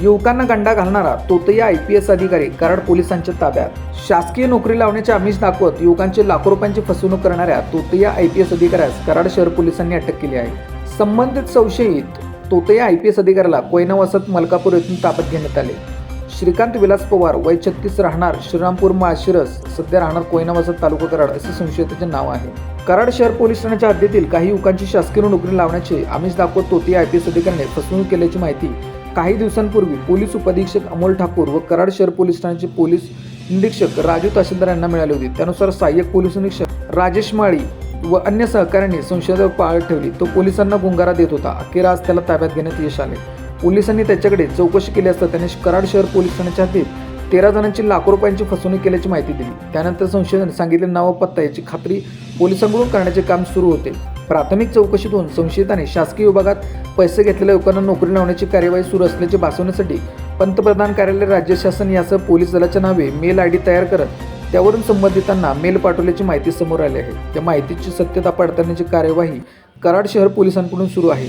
युवकांना गंडा घालणारा तोतया आय पी एस अधिकारी कराड पोलिसांच्या ताब्यात. शासकीय नोकरी लावण्याचे आमिष दाखवत युवकांचे लाखो रुपयांची फसवणूक करणाऱ्या तोतया आय पी एस अधिकाऱ्यास कराड शहर पोलिसांनी अटक केली आहे. संबंधित संशयित तोतया आय पी एस अधिकाऱ्याला कोयना वसत मलकापूर येथून ताब्यात घेण्यात आले. श्रीकांत विलास पवार वय छत्तीस राहणार श्रीरामपूर माशिरस सध्या राहणार कोयना वसत तालुका कराड असे संशयिताचे नाव आहे. कराड शहर पोलीस ठाण्याच्या हद्दीतील काही युवकांची शासकीय नोकरी लावण्याचे आमिष दाखवत तोती आय पी एस अधिकाऱ्याने फसवणूक केल्याची माहिती काही दिवसांपूर्वी पोलीस उपअधीक्षक अमोल ठाकूर व कराड शहर पोलीस ठाण्याचे पोलीस निरीक्षक राजू तहसीलदार यांना मिळाले होते. त्यानुसार सहाय्यक पोलीस निरीक्षक राजेश माळी व अन्य सहकाऱ्यांनी संशयावर पाळत ठेवली. तो पोलिसांना गुंगारा देत होता. अखेर आज त्याला ताब्यात घेण्यात यश आले. पोलिसांनी त्याच्याकडे चौकशी केली असता त्याने कराड शहर पोलीस ठाण्याच्या हद्दीत तेरा जणांची लाखो रुपयांची फसवणूक केल्याची माहिती दिली. त्यानंतर संशोधन सांगितले नाव पत्ता याची खात्री पोलिसांकडून करण्याचे काम सुरू होते. प्राथमिक चौकशीतून संशयिताने शासकीय विभागात पैसे घेतलेल्या लोकांना नोकरी लावण्याची कार्यवाही सुरू असल्याचे भासवण्यासाठी पंतप्रधान कार्यालय राज्य शासन यासह पोलीस दलाच्या नावे मेल आय डी तयार करत त्यावरून संबंधितांना मेल पाठवल्याची माहिती समोर आली आहे. त्या माहितीची सत्यता पडताळण्याची कार्यवाही कराड शहर पोलिसांकडून सुरू आहे.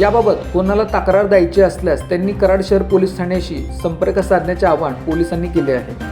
याबाबत कोणाला तक्रार द्यायची असल्यास त्यांनी कराड शहर पोलीस ठाण्याशी संपर्क साधण्याचे आवाहन पोलिसांनी केले आहे.